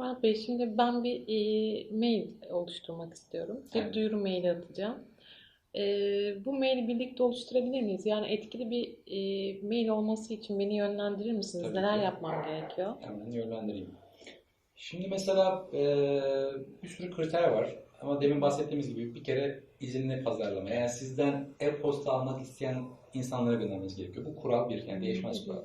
Murat Bey, şimdi ben bir e, mail oluşturmak istiyorum. Bir Evet. duyuru maili atacağım. E, bu maili birlikte oluşturabilir miyiz? Yani etkili bir e, mail olması için beni yönlendirir misiniz? Tabii Neler ki. yapmam gerekiyor? Hemen yönlendireyim. Şimdi mesela eee, bir sürü kriter var. Ama demin bahsettiğimiz gibi bir kere izinli pazarlama. Yani sizden e-posta almak isteyen insanlara göndermeniz gerekiyor. Bu kural bir, yani değişmez kural.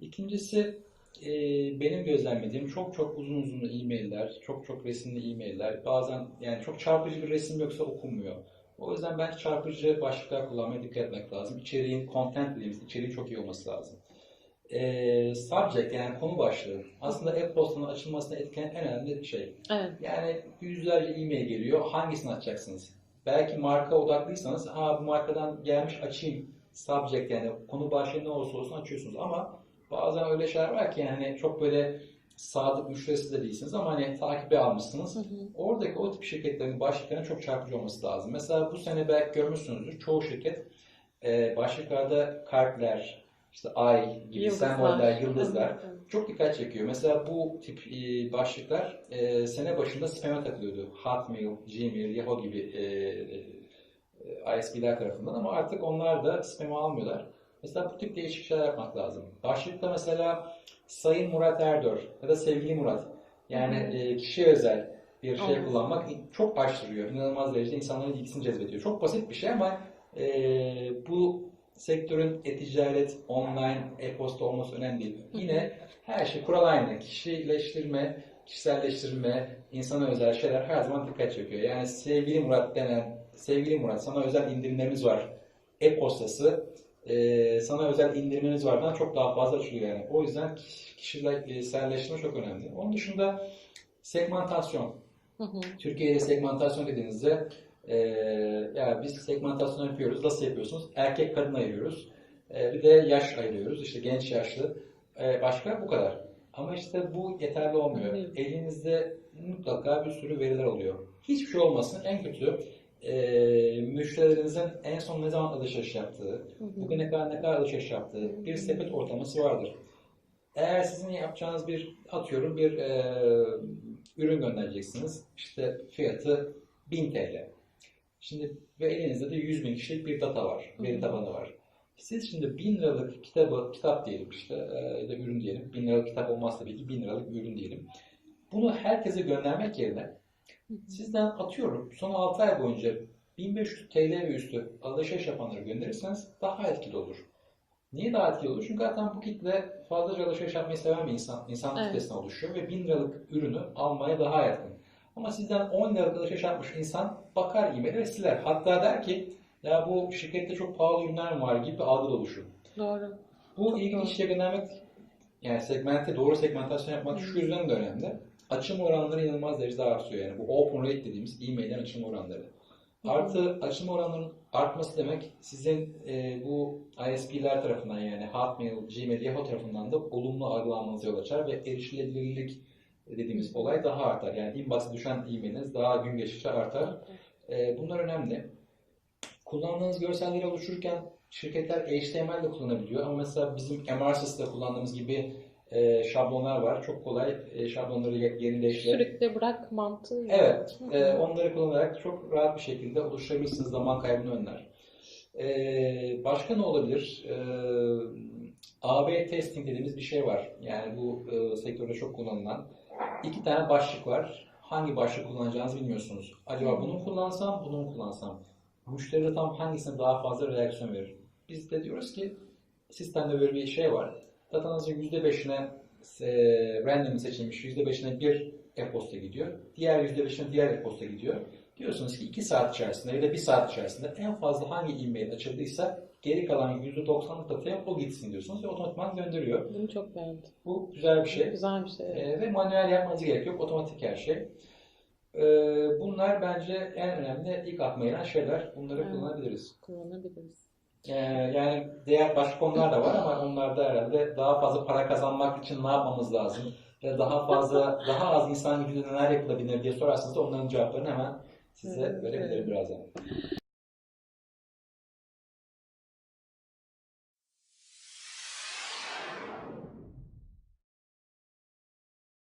İkincisi eee, benim gözlemlediğim çok çok uzun uzun e-mailler, çok çok resimli e-mailler. Bazen yani çok çarpıcı bir resim yoksa okunmuyor. O yüzden ben çarpıcı başlıklar kullanmaya dikkat etmek lazım. İçeriğin, content dediğimiz içeriğin çok iyi olması lazım. Ee, subject yani konu başlığı aslında e-postanın açılmasına etkileyen en önemli şey. Evet. Yani yüzlerce e-mail geliyor. Hangisini açacaksınız? Belki marka odaklıysanız ha bu markadan gelmiş açayım. Subject yani konu başlığı ne olursa olsun açıyorsunuz ama bazen öyle şeyler var ki yani çok böyle sadık müşterisi de değilsiniz ama hani takibe almışsınız. Hı hı. Oradaki o tip şirketlerin başlıklarının çok çarpıcı olması lazım. Mesela bu sene belki görmüşsünüzdür. Çoğu şirket e, başlıklarda kalpler, işte ay gibi semboller, yıldızlar Evet. çok dikkat çekiyor. Mesela bu tip e, başlıklar e, sene başında spam'e takılıyordu. Hotmail, Gmail, Yahoo gibi e, e, ISP'ler tarafından ama artık onlar da spam'e almıyorlar. Mesela bu tip değişik şeyler yapmak lazım. Başlıkta mesela Sayın Murat Erdör ya da Sevgili Murat yani e, kişiye özel bir şey Evet. kullanmak çok açtırıyor. İnanılmaz derecede insanların ilgisini cezbediyor. Çok basit bir şey ama e, bu sektörün e-ticaret, online, e-posta olması önemli değil. Yine her şey kural aynı. Kişileştirme, kişiselleştirme, insana özel şeyler her zaman dikkat çekiyor. Yani sevgili Murat denen, sevgili Murat sana özel indirimlerimiz var. E-postası e, sana özel indirimlerimiz vardan çok daha fazla açılıyor yani. O yüzden kişiselleştirme çok önemli. Onun dışında segmentasyon. Hı hı. Türkiye'de segmentasyon dediğinizde e, ya biz segmentasyon yapıyoruz. Nasıl yapıyorsunuz? Erkek kadın ayırıyoruz. E, bir de yaş ayırıyoruz. İşte genç yaşlı. E, başka bu kadar. Ama işte bu yeterli olmuyor. Elinizde mutlaka bir sürü veriler oluyor. Hiçbir şey olmasın. En kötü e, müşterilerinizin en son ne zaman alışveriş yaptığı, Hı hı. bugüne kadar ne kadar alışveriş yaptığı bir sepet ortalaması vardır. Eğer sizin yapacağınız bir, atıyorum bir e, ürün göndereceksiniz. İşte fiyatı 1000 TL. Şimdi ve elinizde de 100 bin kişilik bir data var, veri tabanı var. Siz şimdi 1000 liralık kitabı, kitap diyelim işte ya da ürün diyelim. 1000 liralık kitap olmaz tabii ki 1000 liralık ürün diyelim. Bunu herkese göndermek yerine. Sizden atıyorum son 6 ay boyunca 1500 TL ve üstü alışveriş yapanları gönderirseniz daha etkili olur. Niye daha etkili olur? Çünkü zaten bu kitle fazlaca alışveriş yapmayı seven bir insan, insan Evet. kitlesinden oluşuyor ve 1000 liralık ürünü almaya daha yakın. Ama sizden 10 liralık alışveriş yapmış insan bakar e-mail'e ve siler. Hatta der ki ya bu şirkette çok pahalı ürünler var gibi bir algı oluşur. Doğru. Bu Çok ilgili doğru. işe göndermek, yani segmente, doğru segmentasyon yapmak şu yüzden de önemli. Açım oranları inanılmaz derecede artıyor. Yani bu open rate dediğimiz e-mail'lerin açım oranları. Artı açım oranlarının artması demek sizin e, bu ISP'ler tarafından yani Hotmail, Gmail, Yahoo tarafından da olumlu algılanmanıza yol açar ve erişilebilirlik dediğimiz olay daha artar. Yani inbox'a düşen e-mailiniz daha gün geçtikçe artar. E, bunlar önemli. Kullandığınız görselleri oluştururken şirketler HTML de kullanabiliyor ama mesela bizim MRSys'te kullandığımız gibi e, şablonlar var. Çok kolay e, şablonları ye- yerinde işle. Sürükle bırak mantığı. Evet, e, onları kullanarak çok rahat bir şekilde oluşturabilirsiniz. Zaman kaybını önler. E, başka ne olabilir? E, AB testing dediğimiz bir şey var. Yani bu e, sektörde çok kullanılan. iki tane başlık var. Hangi başlık kullanacağınızı bilmiyorsunuz. Acaba bunu kullansam, bunu mu kullansam? Müşteri tam hangisine daha fazla reaksiyon verir? Biz de diyoruz ki sistemde böyle bir şey var. Datanızın %5'ine e, random seçilmiş, %5'ine bir e-posta gidiyor. Diğer %5'ine diğer e-posta gidiyor. Diyorsunuz ki 2 saat içerisinde ya da 1 saat içerisinde en fazla hangi e-mail açıldıysa geri kalan %90'lık dataya o gitsin diyorsunuz ve otomatikman gönderiyor. Bunu çok beğendim. Bu güzel bir şey. Güzel bir şey. evet. E, ve manuel yapmanız gerek yok. Otomatik her şey. E, bunlar bence en önemli ilk aklıma gelen şeyler. Bunları Evet. kullanabiliriz. Kullanabiliriz. Ee, yani diğer başka konular da var ama onlarda herhalde daha fazla para kazanmak için ne yapmamız lazım? Ya daha fazla, daha az insan gücüyle neler yapılabilir diye sorarsanız da onların cevaplarını hemen size verebilirim birazdan.